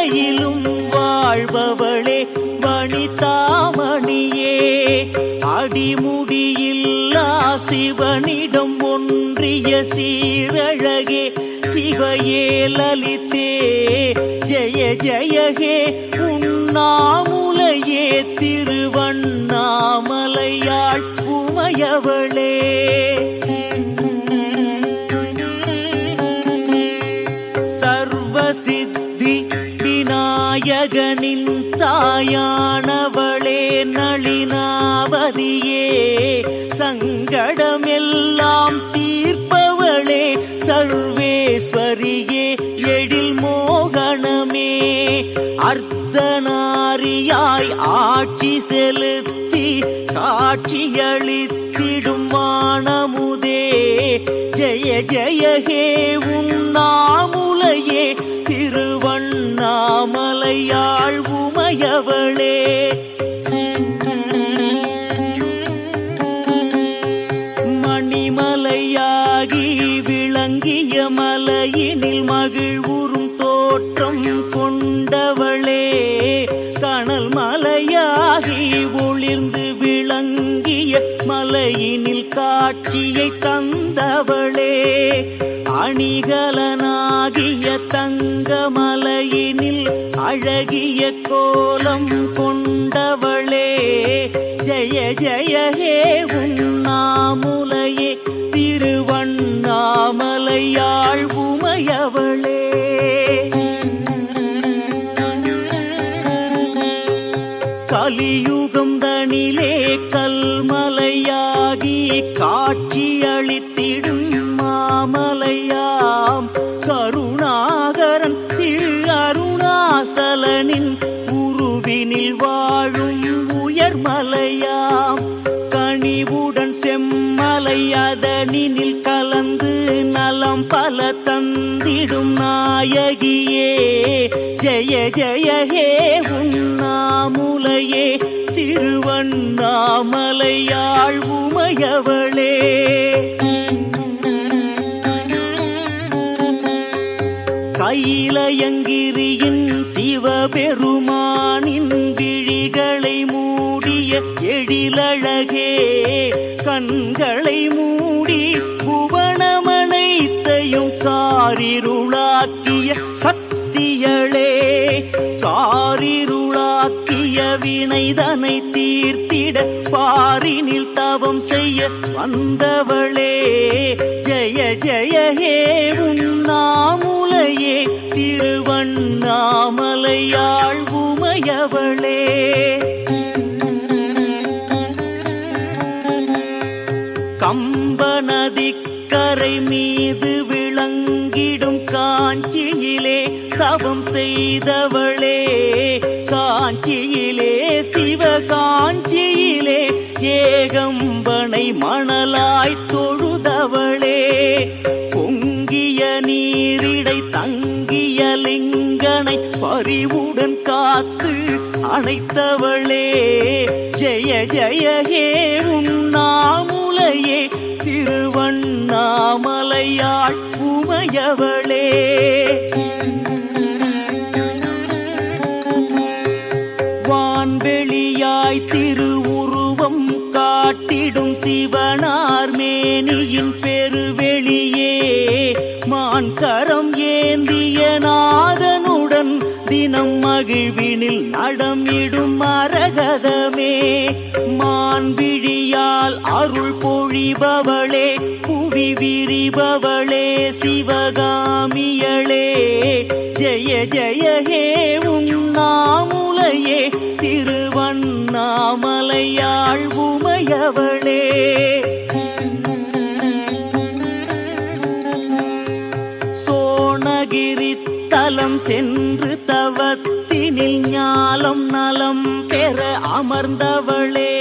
இமயமலையிலும் வாழ்பவளே வனிதாமணியே அடிமுடியில்லா சிவனிடம் ஒன்றிய சீரழகே சிவையே லலித்தே. ஜெய ஜெயகே உண்ணாமுலையே திருவண்ணாமலையாள் உமையவளே. தாயானவளே நளினாவதியே சங்கடமெல்லாம் தீர்ப்பவளே சர்வேஸ்வரியே எழில் மோகனமே. அர்த்தநாரியாய் ஆட்சி செலுத்தி காட்சியளித்திடும் வானமுதே. ஜெய ஜெய ஹே உண்ணாமுலையே திருவண்ணாமலையாள் மணல் மலையாகி ஒளிர்ந்து விளங்கிய மலையினில் காட்சியை தந்தவளே. அணிகலனாகிய தங்க மலையினில் அழகிய கோலம் கொண்டவளே. ஜய ஜய ஹே ஜெய உண்ணாமுலையே திருவண்ணாமலையாள் உமையவளே. கைலயங்கிரியின் சிவபெருமானின் விழிகளை மூடிய எழிலழகே கண்களை மூடி புவனமனைத்தையும் காரிருளாக்கிய சத் சக்தியளே காரிருளாக்கிய வினைதனை தீர்த்திட பாரினில் தவம் செய்ய வந்தவளே. ஜெய ஜெய ஹே தவம் செய்தவளே காஞ்சியிலே சிவகாஞ்சியிலே ஏகம்பனை மணலாய் தொழுதவளே. பொங்கிய நீரிடை தங்கிய லிங்கனை பறிவுடன் காத்து அணைத்தவளே. ஜெய ஜெய ஹே உண்ணாமுலையே திருவண்ணாமலையாள் உமையவளே. வான்வெளியாய் திருவுருவம் காட்டிடும் சிவனார் மேனியின் பெருவெளியே. மான்கரம் ஏந்திய நாதனுடன் தினம் மகிழ்வினில் நடமிடும் மரகதமே. மான்விழியால் அருள் பொழிபவளே புவி விரிபவளே சிவகாமியளே. ஜெய ஜெய ஹே உண்ணாமுலையே திருவண்ணாமலையாள் உமையவளே. சோனகிரி தலம் சென்று தவத்தினில் ஞாலம் நலம் பெற அமர்ந்தவளே.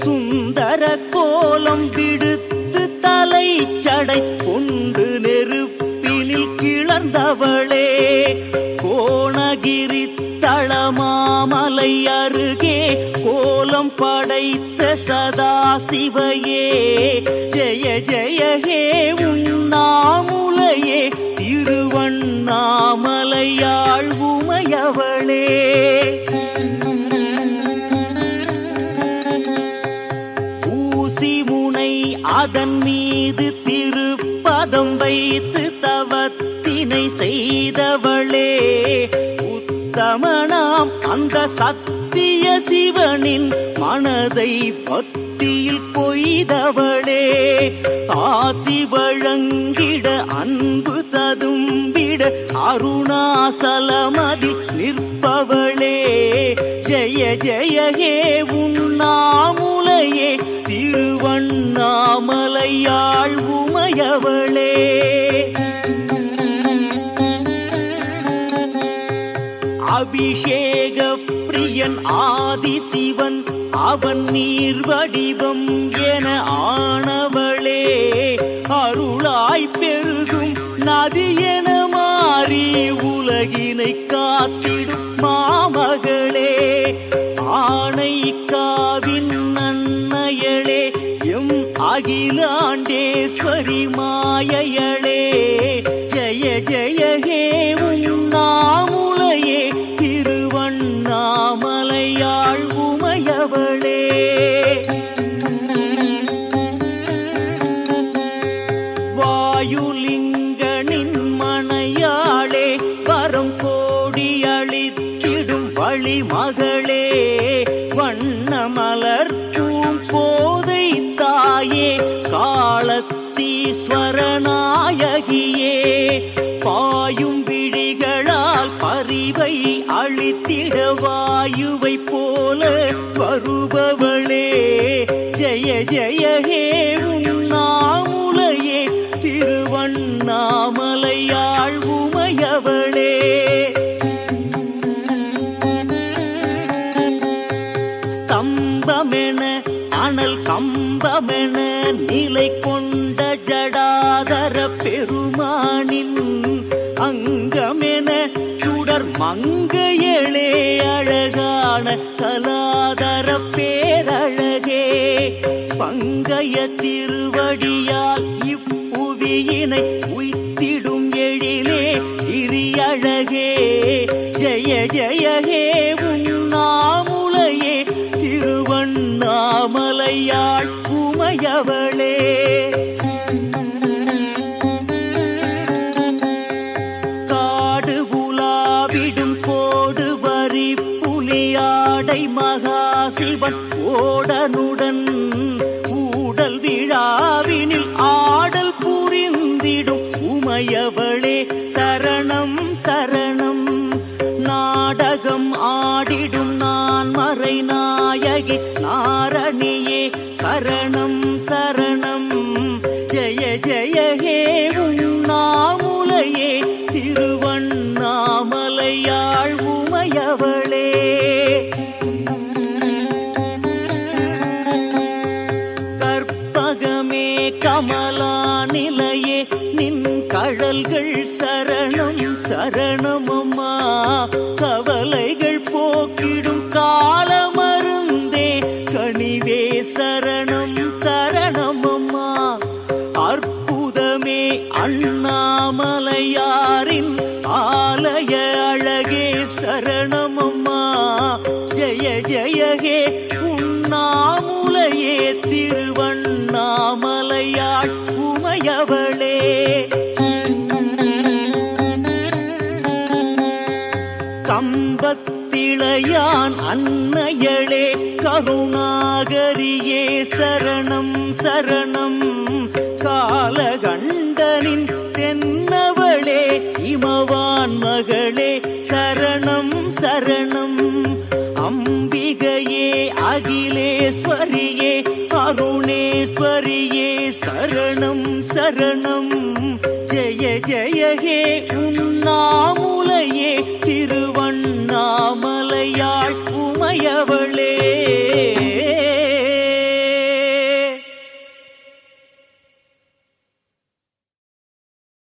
சுந்தர கோலம் விடுத்து தலை சடை கொண்டு நெருப்பினில் கிளர்ந்தவளே. சதா சிவையே. ஜெய ஜெய ஹே உண்ணாமுலையே திருவண்ணாமலையாள் உமையவளே. ஊசி முனை அதன் மீது திருப்பதம் வைத்து தவத்தினை செய்தவளே. உத்தமனாம் அந்த சக்தி சிவனின் மனதை பக்தியில் கொய்தவளே ஆசி வழங்கிட அன்பு ததும்பிட அருணாசலமதி நிற்பவளே. ஜெய ஜெய ஹே உண்ணாமுலையே திருவண்ணாமலையாள் உமையவளே. அபிஷேக பிரியன் ஆ ஆதிசிவன் அவன் நீர் வடிவம் என ஆனவளே. அருளாய் பெருகும் நதி என மாறி உலகினை காத்திடும் மாமகளே. ஆணை காவின் அன்னையளே எம் அகிலாண்டேஸ்வரி மாயையளே. வாயுவை போல வருபவளே. ஜெய ஜெய ஹே உண்ணாமுலையே. திருவண்ணாமலையாள் உமையவளே. ஸ்தம்பமென அனல் கம்பமென நிலை கொண்ட ஜடாதர பெருமானின் அங்கமென மங்கையளே அழகான கலாதர பேரழகே பங்கைய திருவடியால் இப்புவியினை உய்த்திடும் எழிலே இரியழகே ஜெய ஜெயகே. மகாசிவன் ஓடனுடன் ஊடல் விழாவினில் ஆடல் புரிந்திடும் உமையவர் நிலையே நின் கழல்கள் சரணம் சரணமம்மா. கவலைகள் போக்கிடும் காலமருந்தே கனிவே சரணம் சரணமம்மா. அற்புதமே அண்ணாமலையாரின் ஆலய அன்னையளே கருணாகரியே சரணம் சரணம். காலகண்டனின் தென்னவளே இமவான் மகளே சரணம் சரணம். அம்பிகையே அகிலேஸ்வரியே அருணேஸ்வரியே சரணம் சரணம். ஜெய ஜெய ஹே உண்ணாமுலையே திருவண்ணாமலையாள் உமையவளே